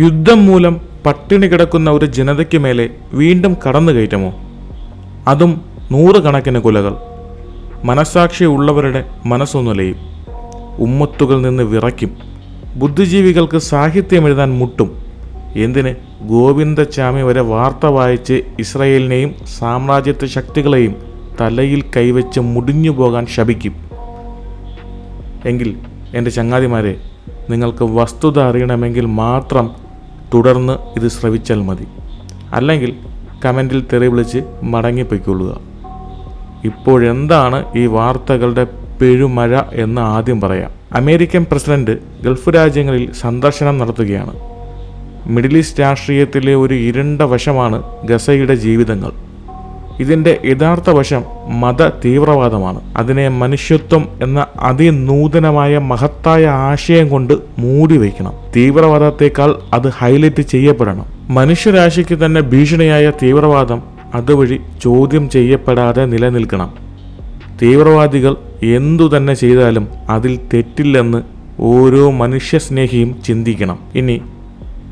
യുദ്ധം മൂലം പട്ടിണി കിടക്കുന്ന ഒരു ജനതയ്ക്ക് മേലെ വീണ്ടും കടന്നു കയറ്റമോ അതും നൂറുകണക്കിന് കുലകൾ. മനസാക്ഷി ഉള്ളവരുടെ മനസ്സൊന്നുലയും ഉമ്മത്തുകൾ നിന്ന് വിറയ്ക്കും. ബുദ്ധിജീവികൾക്ക് സാഹിത്യം എഴുതാൻ മുട്ടും. എന്തിന് ഗോവിന്ദച്ചാമി വരെ വാർത്ത വായിച്ച് ഇസ്രയേലിനെയും സാമ്രാജ്യത്വ ശക്തികളെയും തലയിൽ കൈവച്ച് മുടിഞ്ഞു പോകാൻ ശപിക്കും. എങ്കിൽ എന്റെ ചങ്ങാതിമാരെ നിങ്ങൾക്ക് വസ്തുത അറിയണമെങ്കിൽ മാത്രം തുടർന്ന് ഇത് ശ്രവിച്ചാൽ മതി. അല്ലെങ്കിൽ കമന്റിൽ തെറി വിളിച്ച് മടങ്ങിപ്പോയിക്കൊള്ളുക. ഇപ്പോഴെന്താണ് ഈ വാർത്തകളുടെ പെരുമഴ എന്ന് ആദ്യം പറയാം. അമേരിക്കൻ പ്രസിഡന്റ് ഗൾഫ് രാജ്യങ്ങളിൽ സന്ദർശനം നടത്തുകയാണ്. മിഡിൽ ഈസ്റ്റ് രാഷ്ട്രീയത്തിലെ ഒരു ഇരുണ്ട വശമാണ് ഗസയുടെ ജീവിതങ്ങൾ. ഇതിന്റെ യഥാർത്ഥ വശം മത തീവ്രവാദമാണ് അതിനെ മനുഷ്യത്വം എന്ന അതിനൂതനമായ മഹത്തായ ആശയം കൊണ്ട് മൂടി വയ്ക്കണം. തീവ്രവാദത്തേക്കാൾ അത് ഹൈലൈറ്റ് ചെയ്യപ്പെടണം. മനുഷ്യരാശിക്ക് തന്നെ ഭീഷണിയായ തീവ്രവാദം അതുവഴി ചോദ്യം ചെയ്യപ്പെടാതെ നിലനിൽക്കണം. തീവ്രവാദികൾ എന്തു തന്നെ ചെയ്താലും അതിൽ തെറ്റില്ലെന്ന് ഓരോ മനുഷ്യസ്നേഹിയും ചിന്തിക്കണം. ഇനി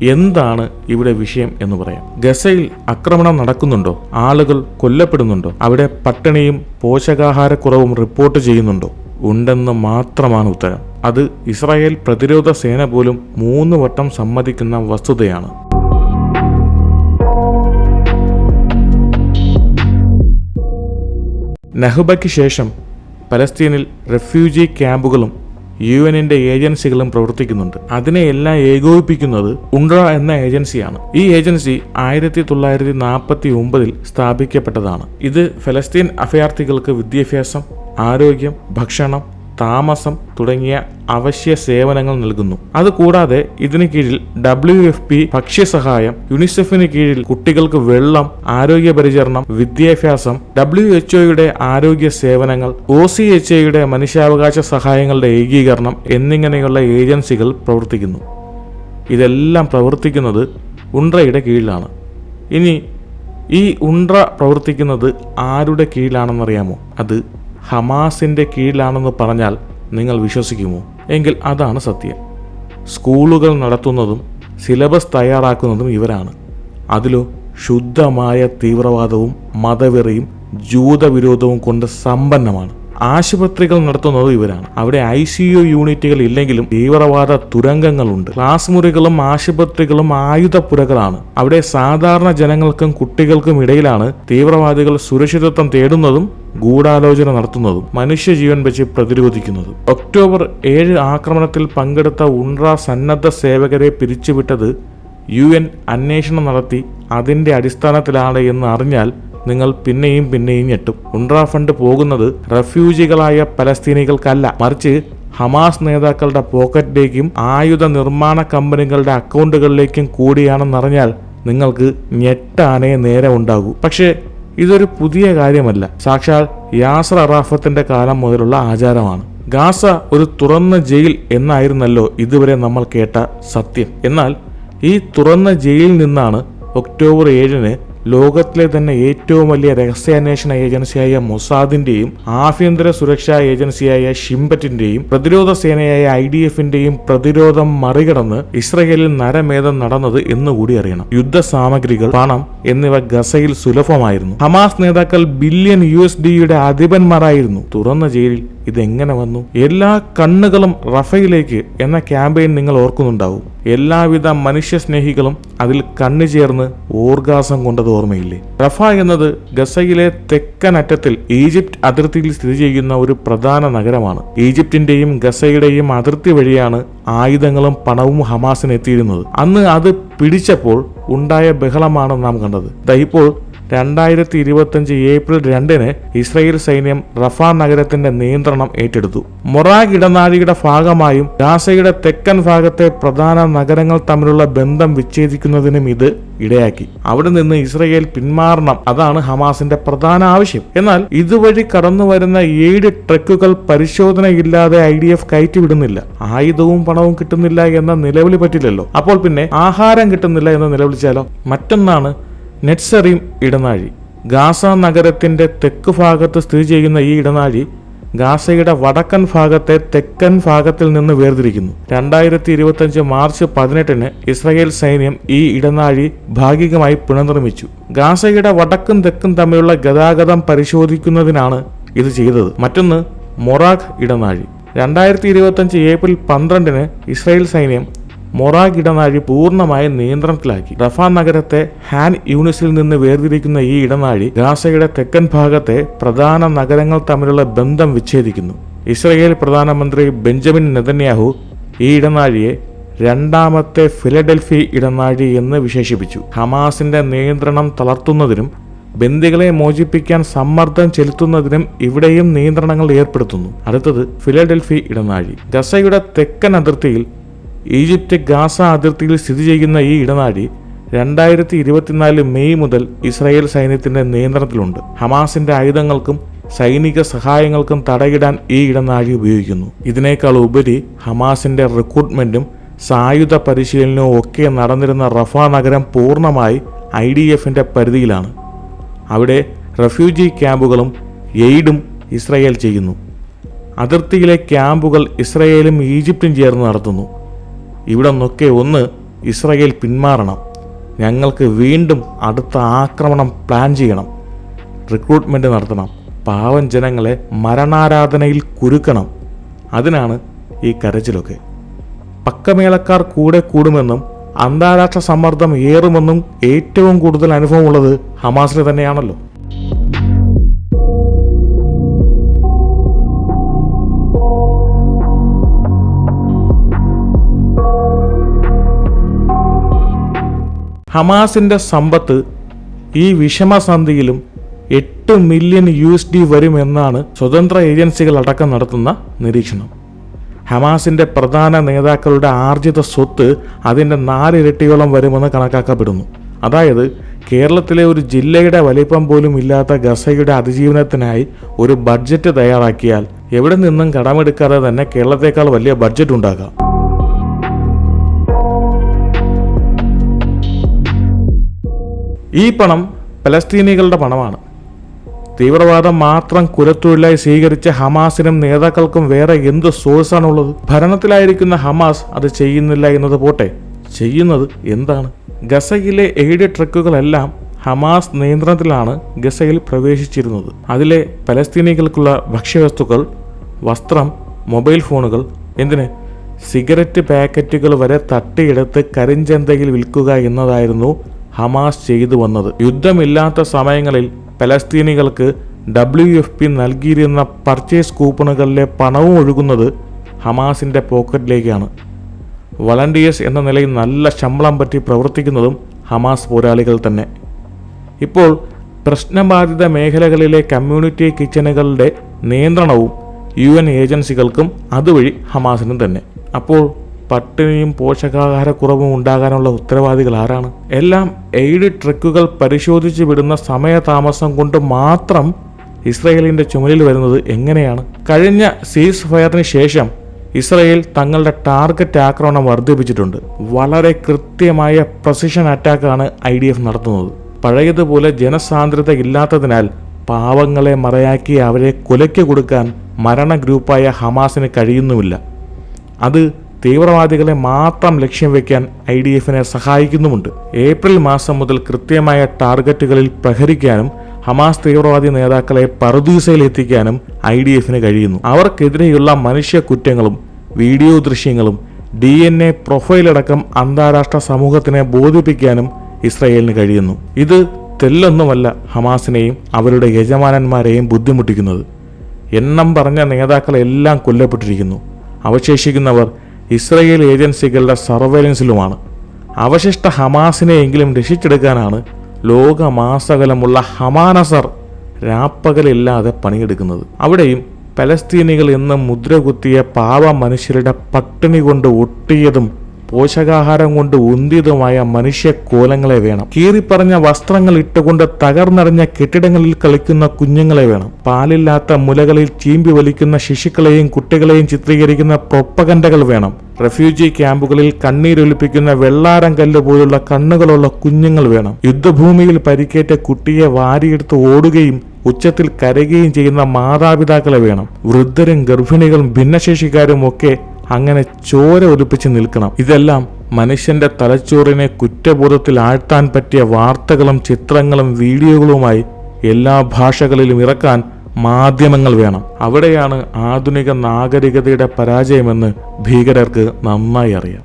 എന്താണ് ഇവിടെ വിഷയം എന്ന് പറയാം. ഗസയിൽ ആക്രമണം നടക്കുന്നുണ്ടോ? ആളുകൾ കൊല്ലപ്പെടുന്നുണ്ടോ? അവിടെ പട്ടിണിയും പോഷകാഹാരക്കുറവും റിപ്പോർട്ട് ചെയ്യുന്നുണ്ടോ? ഉണ്ടെന്ന് മാത്രമാണ് ഉത്തരം. അത് ഇസ്രായേൽ പ്രതിരോധ സേന പോലും മൂന്ന് വട്ടം സമ്മതിക്കുന്ന വസ്തുതയാണ്. നെഹ്ബയ്ക്ക് ശേഷം പലസ്തീനിൽ റെഫ്യൂജി ക്യാമ്പുകളും യു എന്നിന്റെ ഏജൻസികളും പ്രവർത്തിക്കുന്നുണ്ട്. അതിനെ എല്ലാം ഏകോപിപ്പിക്കുന്നത് ഉണ്ട്ര എന്ന ഏജൻസിയാണ്. ഈ ഏജൻസി ആയിരത്തി തൊള്ളായിരത്തി നാൽപ്പത്തി ഒമ്പതിൽ സ്ഥാപിക്കപ്പെട്ടതാണ്. ഇത് ഫലസ്തീൻ അഭയാർത്ഥികൾക്ക് വിദ്യാഭ്യാസം ആരോഗ്യം ഭക്ഷണം താമസം തുടങ്ങിയ അവശ്യ സേവനങ്ങൾ നൽകുന്നു. അതുകൂടാതെ ഇതിന് കീഴിൽ ഡബ്ല്യു എഫ് പി ഭക്ഷ്യസഹായം യുനിസെഫിന് കീഴിൽ കുട്ടികൾക്ക് വെള്ളം ആരോഗ്യ പരിചരണം വിദ്യാഭ്യാസം ഡബ്ല്യു എച്ച് ഒയുടെ ആരോഗ്യ സേവനങ്ങൾ ഒ സി എച്ച് എയുടെ മനുഷ്യാവകാശ സഹായങ്ങളുടെ ഏകീകരണം എന്നിങ്ങനെയുള്ള ഏജൻസികൾ പ്രവർത്തിക്കുന്നു. ഇതെല്ലാം പ്രവർത്തിക്കുന്നത് ഉണ്ട്രയുടെ കീഴിലാണ്. ഇനി ഈ ഉണ്ട്ര പ്രവർത്തിക്കുന്നത് ആരുടെ കീഴിലാണെന്നറിയാമോ? അത് ഹമാസിന്റെ കീഴിലാണെന്ന് പറഞ്ഞാൽ നിങ്ങൾ വിശ്വസിക്കുമോ? എങ്കിൽ അതാണ് സത്യം. സ്കൂളുകൾ നടത്തുന്നതും സിലബസ് തയ്യാറാക്കുന്നതും ഇവരാണ്. അതിലോ ശുദ്ധമായ തീവ്രവാദവും മതവെറിയും ജൂതവിരോധവും കൊണ്ട് സമ്പന്നമാണ്. ആശുപത്രികൾ നടത്തുന്നത് ഇവരാണ്. അവിടെ ഐ സി യു യൂണിറ്റുകൾ ഇല്ലെങ്കിലും തീവ്രവാദ തുരങ്കങ്ങളുണ്ട്. ക്ലാസ് മുറികളും ആശുപത്രികളും ആയുധപ്പുരകളാണ്. അവിടെ സാധാരണ ജനങ്ങൾക്കും കുട്ടികൾക്കും ഇടയിലാണ് തീവ്രവാദികൾ സുരക്ഷിതത്വം തേടുന്നതും ഗൂഢാലോചന നടത്തുന്നതും മനുഷ്യജീവൻ വെച്ച് പ്രതിരോധിക്കുന്നതും. ഒക്ടോബർ ഏഴ് ആക്രമണത്തിൽ പങ്കെടുത്ത ഉൺറ സന്നദ്ധ സേവകരെ പിരിച്ചുവിട്ടത് യു എൻ അന്വേഷണം നടത്തി അതിന്റെ അടിസ്ഥാനത്തിലാണ് എന്ന് അറിഞ്ഞാൽ നിങ്ങൾ പിന്നെയും പിന്നെയും ഞെട്ടും. ഉണ്ട്ര ഫണ്ട് പോകുന്നത് റെഫ്യൂജികളായ പലസ്തീനികൾക്കല്ല. മറിച്ച് ഹമാസ് നേതാക്കളുടെ പോക്കറ്റിലേക്കും ആയുധ നിർമ്മാണ കമ്പനികളുടെ അക്കൗണ്ടുകളിലേക്കും കൂടിയാണെന്നറിഞ്ഞാൽ നിങ്ങൾക്ക് ഞെട്ടാനേ നേരെ ഉണ്ടാകൂ. പക്ഷേ ഇതൊരു പുതിയ കാര്യമല്ല. സാക്ഷാൽ യാസർ അറാഫത്തിന്റെ കാലം മുതലുള്ള ആചാരമാണ്. ഗാസ ഒരു തുറന്ന ജയിൽ എന്നായിരുന്നല്ലോ ഇതുവരെ നമ്മൾ കേട്ട സത്യം. എന്നാൽ ഈ തുറന്ന ജയിലിൽ നിന്നാണ് ഒക്ടോബർ ഏഴിന് ലോകത്തിലെ തന്നെ ഏറ്റവും വലിയ രഹസ്യാന്വേഷണ ഏജൻസിയായ മൊസാദിന്റെയും ആഭ്യന്തര സുരക്ഷാ ഏജൻസിയായ ഷിംബറ്റിന്റെയും പ്രതിരോധ സേനയായ ഐ ഡി എഫിന്റെയും പ്രതിരോധം മറികടന്ന് ഇസ്രയേലിൽ നരമേധം നടന്നത് എന്നുകൂടി അറിയണം. യുദ്ധ സാമഗ്രികൾ പണം എന്നിവ ഗസയിൽ സുലഭമായിരുന്നു. ഹമാസ് നേതാക്കൾ ബില്യൺ യു എസ് ഡിയുടെ അധിപന്മാരായിരുന്നു. തുറന്ന ജയിലിൽ ഇതെങ്ങനെ വന്നു? എല്ലാ കണ്ണുകളും റഫയിലേക്ക് എന്ന ക്യാമ്പയിൻ നിങ്ങൾ ഓർക്കുന്നുണ്ടാവും. എല്ലാവിധ മനുഷ്യസ്നേഹികളും അതിൽ കണ്ണു ചേർന്ന് ഓർഗാസം കൊണ്ടത് ഓർമ്മയില്ലേ? റഫ എന്നത് ഗസയിലെ തെക്കൻ അറ്റത്തിൽ ഈജിപ്റ്റ് അതിർത്തിയിൽ സ്ഥിതി ചെയ്യുന്ന ഒരു പ്രധാന നഗരമാണ്. ഈജിപ്തിന്റെയും ഗസയുടെയും അതിർത്തി വഴിയാണ് ആയുധങ്ങളും പണവും ഹമാസിന് എത്തിയിരുന്നത് അന്ന് അത് പിടിച്ചപ്പോൾ ഉണ്ടായ ബഹളമാണ് നാം കണ്ടത്. ഇപ്പോൾ രണ്ടായിരത്തി ഇരുപത്തിയഞ്ച് ഏപ്രിൽ രണ്ടിന് ഇസ്രയേൽ സൈന്യം റഫാ നഗരത്തിന്റെ നിയന്ത്രണം ഏറ്റെടുത്തു. മൊറാഗ് ഇടനാഴിയുടെ ഭാഗമായും ഗാസയുടെ തെക്കൻ ഭാഗത്തെ പ്രധാന നഗരങ്ങൾ തമ്മിലുള്ള ബന്ധം വിച്ഛേദിക്കുന്നതിനും ഇത് ഇടയാക്കി. അവിടെ നിന്ന് ഇസ്രയേൽ പിന്മാറണം അതാണ് ഹമാസിന്റെ പ്രധാന ആവശ്യം. എന്നാൽ ഇതുവഴി കടന്നു വരുന്ന ഏഴ് ട്രക്കുകൾ പരിശോധനയില്ലാതെ ഐ ഡി എഫ് കയറ്റിവിടുന്നില്ല. ആയുധവും പണവും കിട്ടുന്നില്ല എന്ന നിലവിളി പറ്റില്ലല്ലോ. അപ്പോൾ പിന്നെ ആഹാരം കിട്ടുന്നില്ല എന്ന് നിലവിളിച്ചാലോ? മറ്റൊന്നാണ് നെറ്റ്സറീം ഇടനാഴി. ഗാസ നഗരത്തിന്റെ തെക്ക് ഭാഗത്ത് സ്ഥിതി ചെയ്യുന്ന ഈ ഇടനാഴി ഗാസയുടെ വടക്കൻ ഭാഗത്തെ തെക്കൻ ഭാഗത്തിൽ നിന്ന് വേർതിരിക്കുന്നു. രണ്ടായിരത്തി ഇരുപത്തഞ്ച് മാർച്ച് പതിനെട്ടിന് ഇസ്രയേൽ സൈന്യം ഈ ഇടനാഴി ഭാഗികമായി പുനർനിർമ്മിച്ചു. ഗാസയുടെ വടക്കും തെക്കും തമ്മിലുള്ള ഗതാഗതം പരിശോധിക്കുന്നതിനാണ് ഇത് ചെയ്തത്. മറ്റൊന്ന് മൊറാഖ് ഇടനാഴി. രണ്ടായിരത്തി ഇരുപത്തഞ്ച് ഏപ്രിൽ പന്ത്രണ്ടിന് ഇസ്രായേൽ സൈന്യം മൊറാഖ് ഇടനാഴി പൂർണമായി നിയന്ത്രണത്തിലാക്കി. റഫ നഗരത്തെ ഹാൻ യൂണിസിൽ നിന്ന് വേർതിരിക്കുന്ന ഈ ഇടനാഴി ഗാസയുടെ തെക്കൻ ഭാഗത്തെ പ്രധാന നഗരങ്ങൾ തമ്മിലുള്ള ബന്ധം വിച്ഛേദിക്കുന്നു. ഇസ്രയേൽ പ്രധാനമന്ത്രി ബെഞ്ചമിൻ നെതന്യാഹു ഈ ഇടനാഴിയെ രണ്ടാമത്തെ ഫിലഡൽഫി ഇടനാഴി എന്ന് വിശേഷിപ്പിച്ചു. ഹമാസിന്റെ നിയന്ത്രണം തളർത്തുന്നതിനും ബന്ദികളെ മോചിപ്പിക്കാൻ സമ്മർദ്ദം ചെലുത്തുന്നതിനും ഇവിടെയും നിയന്ത്രണങ്ങൾ ഏർപ്പെടുത്തുന്നു. അടുത്തത് ഫിലഡൽഫി ഇടനാഴി. ഗസയുടെ തെക്കൻ അതിർത്തിയിൽ ഈജിപ്റ്റ് ഗാസ അതിർത്തിയിൽ സ്ഥിതി ചെയ്യുന്ന ഈ ഇടനാഴി രണ്ടായിരത്തി ഇരുപത്തിനാല് മെയ് മുതൽ ഇസ്രായേൽ സൈന്യത്തിന്റെ നിയന്ത്രണത്തിലുണ്ട്. ഹമാസിന്റെ ആയുധങ്ങൾക്കും സൈനിക സഹായങ്ങൾക്കും തടയിടാൻ ഈ ഇടനാഴി ഉപയോഗിക്കുന്നു. ഇതിനേക്കാൾ ഉപരി ഹമാസിന്റെ റിക്രൂട്ട്മെന്റും സായുധ പരിശീലനവും ഒക്കെ നടന്നിരുന്ന റഫ നഗരം പൂർണമായി ഐ ഡി എഫിന്റെ പരിധിയിലാണ്. അവിടെ റെഫ്യൂജി ക്യാമ്പുകളും എയ്ഡും ഇസ്രായേൽ ചെയ്യുന്നു. അതിർത്തിയിലെ ക്യാമ്പുകൾ ഇസ്രായേലും ഈജിപ്തും ചേർന്ന് നടത്തുന്നു. ഇവിടെ നിന്നൊക്കെ ഒന്ന് ഇസ്രയേൽ പിന്മാറണം. ഞങ്ങൾക്ക് വീണ്ടും അടുത്ത ആക്രമണം പ്ലാൻ ചെയ്യണം. റിക്രൂട്ട്മെന്റ് നടത്തണം. പാവം ജനങ്ങളെ മരണാരാധനയിൽ കുരുക്കണം. അതിനാണ് ഈ കരച്ചിലൊക്കെ. പക്കമേളക്കാർ കൂടെ കൂടുമെന്നും അന്താരാഷ്ട്ര സമ്മർദ്ദം ഏറുമെന്നും ഏറ്റവും കൂടുതൽ അനുഭവമുള്ളത് ഹമാസിന് തന്നെയാണല്ലോ. ഹമാസിന്റെ സമ്പത്ത് ഈ വിഷമസന്ധിയിലും എട്ട് മില്യൺ യു എസ് ഡി വരുമെന്നാണ് സ്വതന്ത്ര ഏജൻസികൾ അടക്കം നടത്തുന്ന നിരീക്ഷണം. ഹമാസിന്റെ പ്രധാന നേതാക്കളുടെ ആർജിത സ്വത്ത് അതിന്റെ നാലിരട്ടിയോളം വരുമെന്ന് കണക്കാക്കപ്പെടുന്നു. അതായത് കേരളത്തിലെ ഒരു ജില്ലയുടെ വലിപ്പം പോലും ഇല്ലാത്ത ഗസയുടെ അതിജീവനത്തിനായി ഒരു ബഡ്ജറ്റ് തയ്യാറാക്കിയാൽ എവിടെ നിന്നും കടമെടുക്കാതെ തന്നെ കേരളത്തെക്കാൾ വലിയ ബഡ്ജറ്റ് ഉണ്ടാകാം. ഈ പണം പലസ്തീനികളുടെ പണമാണ്. തീവ്രവാദം മാത്രം കുലത്തൊഴിലായി സ്വീകരിച്ച ഹമാസിനും നേതാക്കൾക്കും വേറെ എന്ത് സോഴ്സാണുള്ളത്? ഭരണത്തിലായിരിക്കുന്ന ഹമാസ് അത് ചെയ്യുന്നില്ല എന്നത് പോട്ടെ. ചെയ്യുന്നത് എന്താണ്? ഗസയിലെ എയ്ഡ് ട്രക്കുകളെല്ലാം ഹമാസ് നിയന്ത്രണത്തിലാണ് ഗസയിൽ പ്രവേശിച്ചിരുന്നത്. അതിലെ പലസ്തീനികൾക്കുള്ള ഭക്ഷ്യവസ്തുക്കൾ വസ്ത്രം മൊബൈൽ ഫോണുകൾ എന്തിന്? സിഗരറ്റ് പാക്കറ്റുകൾ വരെ തട്ടിയെടുത്ത് കരിഞ്ചന്തയിൽ വിൽക്കുക എന്നതായിരുന്നു ഹമാസ് ചെയ്തു വന്നത്. യുദ്ധമില്ലാത്ത സമയങ്ങളിൽ പലസ്തീനികൾക്ക് ഡബ്ല്യു എഫ് പി നൽകിയിരുന്ന പർച്ചേസ് കൂപ്പണുകളിലെ പണവും ഒഴുകുന്നത് ഹമാസിന്റെ പോക്കറ്റിലേക്കാണ്. വളണ്ടിയേഴ്സ് എന്ന നിലയിൽ നല്ല ശമ്പളം പറ്റി പ്രവർത്തിക്കുന്നതും ഹമാസ് പോരാളികൾ തന്നെ. ഇപ്പോൾ പ്രശ്നബാധിത മേഖലകളിലെ കമ്മ്യൂണിറ്റി കിച്ചണുകളുടെ നിയന്ത്രണവും യു എൻ ഏജൻസികൾക്കും അതുവഴി ഹമാസിനും തന്നെ. അപ്പോൾ പട്ടിണിയും പോഷകാഹാരക്കുറവും ഉണ്ടാകാനുള്ള ഉത്തരവാദികൾ ആരാണ്? എല്ലാം എയ്ഡ് ട്രക്കുകൾ പരിശോധിച്ച് വിടുന്ന സമയ താമസം കൊണ്ട് മാത്രം ഇസ്രയേലിന്റെ ചുമലിൽ വരുന്നത് എങ്ങനെയാണ്? കഴിഞ്ഞ സീസ് ഫയറിന് ശേഷം ഇസ്രയേൽ തങ്ങളുടെ ടാർഗറ്റ് ആക്രമണം വർദ്ധിപ്പിച്ചിട്ടുണ്ട്. വളരെ കൃത്യമായ പ്രസിഷൻ അറ്റാക്കാണ് ഐ ഡി എഫ് നടത്തുന്നത്. പഴയതുപോലെ ജനസാന്ദ്രത ഇല്ലാത്തതിനാൽ പാവങ്ങളെ മറയാക്കി അവരെ കൊലയ്ക്ക് കൊടുക്കാൻ മരണ ഗ്രൂപ്പായ ഹമാസിന് കഴിയുന്നുമില്ല. അത് തീവ്രവാദികളെ മാത്രം ലക്ഷ്യം വെക്കാൻ ഐ ഡി എഫിനെ സഹായിക്കുന്നുമുണ്ട്. ഏപ്രിൽ മാസം മുതൽ കൃത്യമായ ടാർഗറ്റുകളിൽ പ്രഹരിക്കാനും ഹമാസ് തീവ്രവാദി നേതാക്കളെ പറുദീസയിൽ എത്തിക്കാനും ഐ ഡി എഫിന് കഴിയുന്നു. അവർക്കെതിരെയുള്ള മനുഷ്യ കുറ്റങ്ങളും വീഡിയോ ദൃശ്യങ്ങളും ഡി എൻ എ പ്രൊഫൈലടക്കം അന്താരാഷ്ട്ര സമൂഹത്തിനെ ബോധിപ്പിക്കാനും ഇസ്രയേലിന് കഴിയുന്നു. ഇത് തെല്ലൊന്നുമല്ല ഹമാസിനെയും അവരുടെ യജമാനന്മാരെയും ബുദ്ധിമുട്ടിക്കുന്നത്. എണ്ണം പറഞ്ഞ നേതാക്കളെല്ലാം കൊല്ലപ്പെട്ടിരിക്കുന്നു. അവശേഷിക്കുന്നവർ ഇസ്രയേൽ ഏജൻസികളുടെ സർവൈലൻസിലുമാണ്. അവശിഷ്ട ഹമാസിനെയെങ്കിലും രക്ഷിച്ചെടുക്കാനാണ് ലോകമാസകലമുള്ള ഹമാനസർ രാപ്പകലില്ലാതെ പണിയെടുക്കുന്നത്. അവിടെയും പലസ്തീനികൾ ഇന്ന് മുദ്രകുത്തിയ പാവ മനുഷ്യരുടെ പട്ടിണി കൊണ്ട് ഒട്ടിയതും പോഷകാഹാരം കൊണ്ട് ഉന്തിയതുമായ മനുഷ്യക്കോലങ്ങളെ വേണം. കീറിപ്പറഞ്ഞ വസ്ത്രങ്ങൾ ഇട്ടുകൊണ്ട് തകർന്നറിഞ്ഞ കെട്ടിടങ്ങളിൽ കളിക്കുന്ന കുഞ്ഞുങ്ങളെ വേണം. പാലില്ലാത്ത മുലകളിൽ ചീമ്പി വലിക്കുന്ന ശിശുക്കളെയും കുട്ടികളെയും ചിത്രീകരിക്കുന്ന പ്രൊപ്പകണ്ടകൾ വേണം. റെഫ്യൂജി ക്യാമ്പുകളിൽ കണ്ണീരൊലിപ്പിക്കുന്ന വെള്ളാരം കല്ല് പോലുള്ള കണ്ണുകളുള്ള കുഞ്ഞുങ്ങൾ വേണം. യുദ്ധഭൂമിയിൽ പരിക്കേറ്റ കുട്ടിയെ വാരിയെടുത്ത് ഓടുകയും ഉച്ചത്തിൽ കരയുകയും ചെയ്യുന്ന മാതാപിതാക്കളെ വേണം. വൃദ്ധരും ഗർഭിണികളും ഭിന്നശേഷിക്കാരും ഒക്കെ അങ്ങനെ ചോര ഒലിപ്പിച്ച് നിൽക്കണം. ഇതെല്ലാം മനുഷ്യന്റെ തലച്ചോറിനെ കുറ്റബോധത്തിൽ ആഴ്ത്താൻ പറ്റിയ വാർത്തകളും ചിത്രങ്ങളും വീഡിയോകളുമായി എല്ലാ ഭാഷകളിലും ഇറക്കാൻ മാധ്യമങ്ങൾ വേണം. അവിടെയാണ് ആധുനിക നാഗരികതയുടെ പരാജയമെന്ന് ഭീകരർക്ക് നന്നായി അറിയാം.